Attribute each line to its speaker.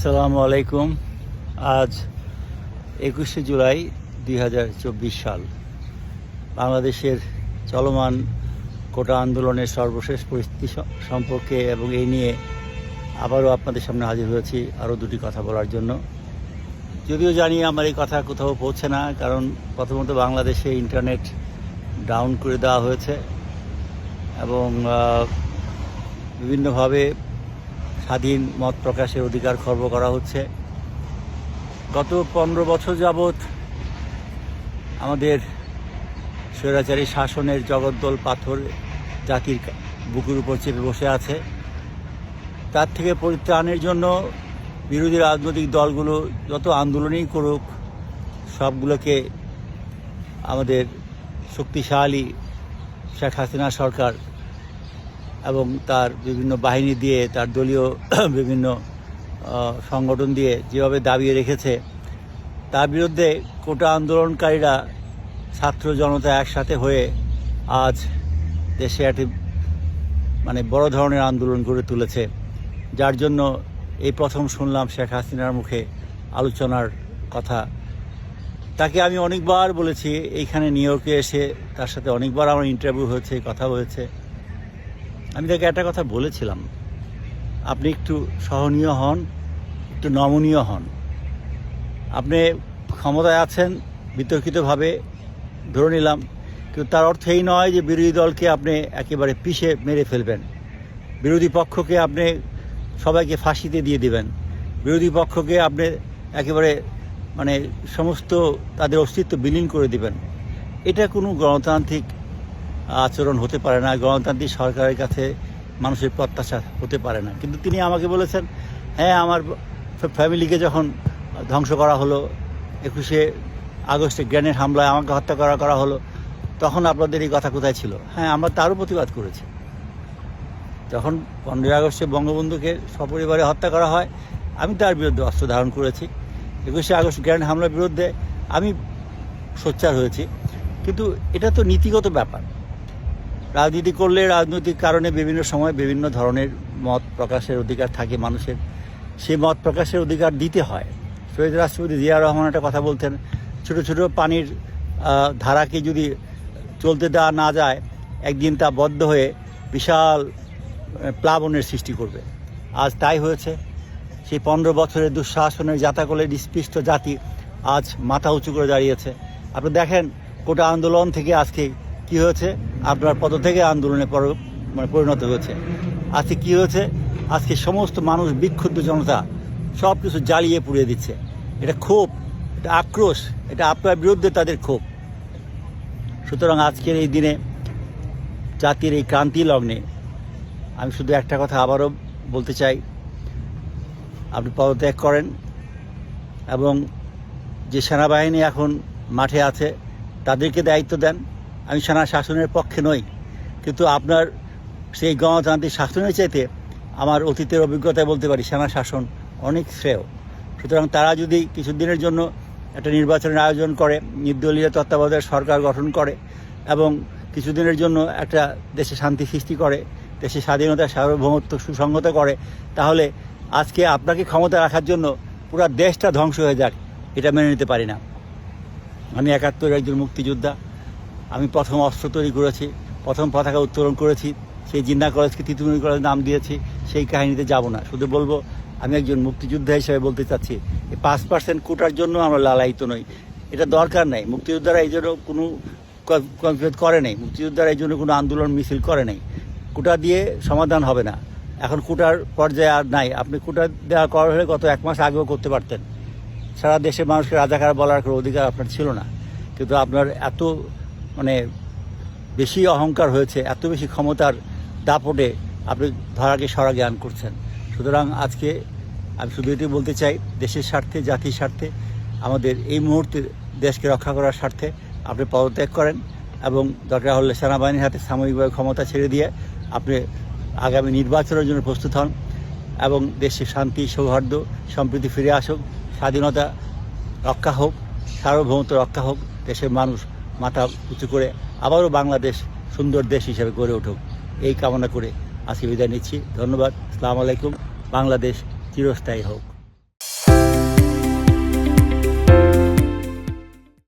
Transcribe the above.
Speaker 1: আসসালামু আলাইকুম। আজ একুশে জুলাই দুই হাজার চব্বিশ সাল। বাংলাদেশের চলমান কোটা আন্দোলনের সর্বশেষ পরিস্থিতি সম্পর্কে এবং এই নিয়ে আবারও আপনাদের সামনে হাজির হয়েছি আরও দুটি কথা বলার জন্য। যদিও জানি আমার এই কথা কোথাও পৌঁছে না, কারণ প্রথমত বাংলাদেশে ইন্টারনেট ডাউন করে দেওয়া হয়েছে এবং বিভিন্নভাবে স্বাধীন মত প্রকাশের অধিকার খর্ব করা হচ্ছে। গত পনেরো বছর যাবৎ আমাদের স্বৈরাচারী শাসনের জগদ্দল পাথর জাতির বুকের উপর চেপে বসে আছে। তার থেকে পরিত্রাণের জন্য বিরোধী রাজনৈতিক দলগুলো যত আন্দোলনই করুক, সবগুলোকে আমাদের শক্তিশালী শেখ হাসিনা সরকার এবং তার বিভিন্ন বাহিনী দিয়ে, তার দলীয় বিভিন্ন সংগঠন দিয়ে যেভাবে দাবিয়ে রেখেছে, তার বিরুদ্ধে কোটা আন্দোলনকারীরা ছাত্র জনতা একসাথে হয়ে আজ দেশে একটি মানে বড় ধরনের আন্দোলন গড়ে তুলেছে, যার জন্য এই প্রথম শুনলাম শেখ হাসিনার মুখে আলোচনার কথা। তাকে আমি অনেকবার বলেছি এইখানে নিউ ইয়র্কে এসে তার সাথে অনেকবার আমার ইন্টারভিউ হয়েছে, কথা হয়েছে। আমি তাকে একটা কথা বলেছিলাম। আপনি একটু সহনীয় হন, একটু নমনীয় হন। আপনি ক্ষমতায় আছেন, বিতর্কিতভাবে ধরে নিলাম, কিন্তু তার অর্থ এই নয় যে বিরোধী দলকে আপনি একেবারে পিষে মেরে ফেলবেন। বিরোধী পক্ষকে আপনি সবাইকে ফাঁসিতে দিয়ে দিবেন। বিরোধী পক্ষকে আপনি একেবারে মানে সমস্ত তাদের অস্তিত্ব বিলীন করে দিবেন। এটা কোনো গণতান্ত্রিক আচরণ হতে পারে না, গণতান্ত্রিক সরকারের কাছে মানুষের প্রত্যাশা হতে পারে না। কিন্তু তিনি আমাকে বলেছেন হ্যাঁ আমার ফ্যা- ফ্যামিলিকে যখন ধ্বংস করা হলো, একুশে আগস্টে গ্রেনেড হামলায় আমাকে হত্যা করা করা হলো, তখন আপনাদের এই কথা কোথায় ছিল? হ্যাঁ আমরা তারও প্রতিবাদ করেছি। যখন পনেরোই আগস্টে বঙ্গবন্ধুকে সপরিবারে হত্যা করা হয়, আমি তার বিরুদ্ধে অস্ত্র ধারণ করেছি। একুশে আগস্ট গ্র্যান্ড হামলার বিরুদ্ধে আমি সোচ্চার হয়েছি। কিন্তু এটা তো নীতিগত ব্যাপার। রাজনীতি করলে রাজনৈতিক কারণে বিভিন্ন সময় বিভিন্ন ধরনের মত প্রকাশের অধিকার থাকে মানুষের। সেই মত প্রকাশের অধিকার দিতে হয়। শহীদ রাষ্ট্রপতি জিয়া রহমান একটা কথা বলতেন, ছোট ছোট পানির ধারাকে যদি চলতে দেওয়া না যায়, একদিন তা বদ্ধ হয়ে বিশাল প্লাবনের সৃষ্টি করবে। আজ তাই হয়েছে। সেই পনেরো বছরের দুঃশাসনের জাতাকলের নিষ্পৃষ্ট জাতি আজ মাথা উঁচু করে দাঁড়িয়েছে। আপনি দেখেন, কোটা আন্দোলন থেকে আজকে কি হয়েছে? আপনার পদ থেকে আন্দোলনে মানে পরিণত হয়েছে। আজকে কি হয়েছে? আজকে সমস্ত মানুষ বিক্ষুব্ধ জনতা সব কিছু জ্বালিয়ে পুড়িয়ে দিচ্ছে। এটা ক্ষোভ, এটা আক্রোশ, এটা আপনার বিরুদ্ধে তাদের ক্ষোভ। সুতরাং আজকের এই দিনে জাতির এই ক্রান্তি লগ্নে আমি শুধু একটা কথা আবারও বলতে চাই। আপনি পদত্যাগ করেন এবং যে সেনাবাহিনী এখন মাঠে আছে, তাদেরকে দায়িত্ব দেন। আমি সেনা শাসনের পক্ষে নই, কিন্তু আপনার সেই গণতান্ত্রিক শাসনের চাইতে আমার অতীতের অভিজ্ঞতায় বলতে পারি সেনা শাসন অনেক শ্রেয়। সুতরাং তারা যদি কিছুদিনের জন্য একটা নির্বাচনের আয়োজন করে, নির্দলীয় তত্ত্বাবধায়ক সরকার গঠন করে এবং কিছুদিনের জন্য একটা দেশে শান্তি সৃষ্টি করে, দেশে স্বাধীনতা, সার্বভৌমত্ব সুসংহত করে, তাহলে আজকে আপনাকে ক্ষমতা রাখার জন্য পুরো দেশটা ধ্বংস হয়ে যাক, এটা মেনে নিতে পারি না। আমি একাত্তরের একজন মুক্তিযোদ্ধা। আমি প্রথম অস্ত্র তৈরি করেছি, প্রথম পতাকা উত্তোলন করেছি, সেই জিন্না কলেজকে তিতুমির কলেজ নাম দিয়েছি, সেই কাহিনীতে যাব না। শুধু বলব, আমি একজন মুক্তিযোদ্ধা হিসেবে বলতে চাচ্ছি, এই পাঁচ পার্সেন্ট কোটার জন্য আমরা লালায়িত নই। এটা দরকার নেই। মুক্তিযোদ্ধারা এই জন্য কোনো কনফিউজ করে নেই। মুক্তিযোদ্ধারা এই জন্য কোনো আন্দোলন, মিছিল করে নেই। কোটা দিয়ে সমাধান হবে না। এখন কোটার পর্যায়ে আর নাই। আপনি কোটা দেওয়া করা হলে গত এক মাস আগেও করতে পারতেন। সারা দেশের মানুষকে রাজাকার বলার কোনো অধিকার আপনার ছিল না। কিন্তু আপনার এত মানে বেশি অহংকার হয়েছে, এত বেশি ক্ষমতার দাপটে আপনি ধরাকে সরা জ্ঞান করছেন। সুতরাং আজকে আমি শুধু এটি বলতে চাই, দেশের স্বার্থে, জাতির স্বার্থে, আমাদের এই মুহূর্তে দেশকে রক্ষা করার স্বার্থে আপনি পদত্যাগ করেন এবং দরকার হলে সেনাবাহিনীর হাতে সাময়িকভাবে ক্ষমতা ছেড়ে দিয়ে আপনি আগামী নির্বাচনের জন্য প্রস্তুত হন এবং দেশে শান্তি, সৌহার্দ্য, সম্প্রীতি ফিরে আসুক, স্বাধীনতা রক্ষা হোক, সার্বভৌমত্ব রক্ষা হোক, দেশের মানুষ মাথা উঁচু করে আবারও বাংলাদেশ সুন্দর দেশ হিসেবে গড়ে উঠুক। এই কামনা করে আজকে বিদায় নিচ্ছি। ধন্যবাদ। আসসালামু আলাইকুম। বাংলাদেশ চিরস্থায়ী হোক।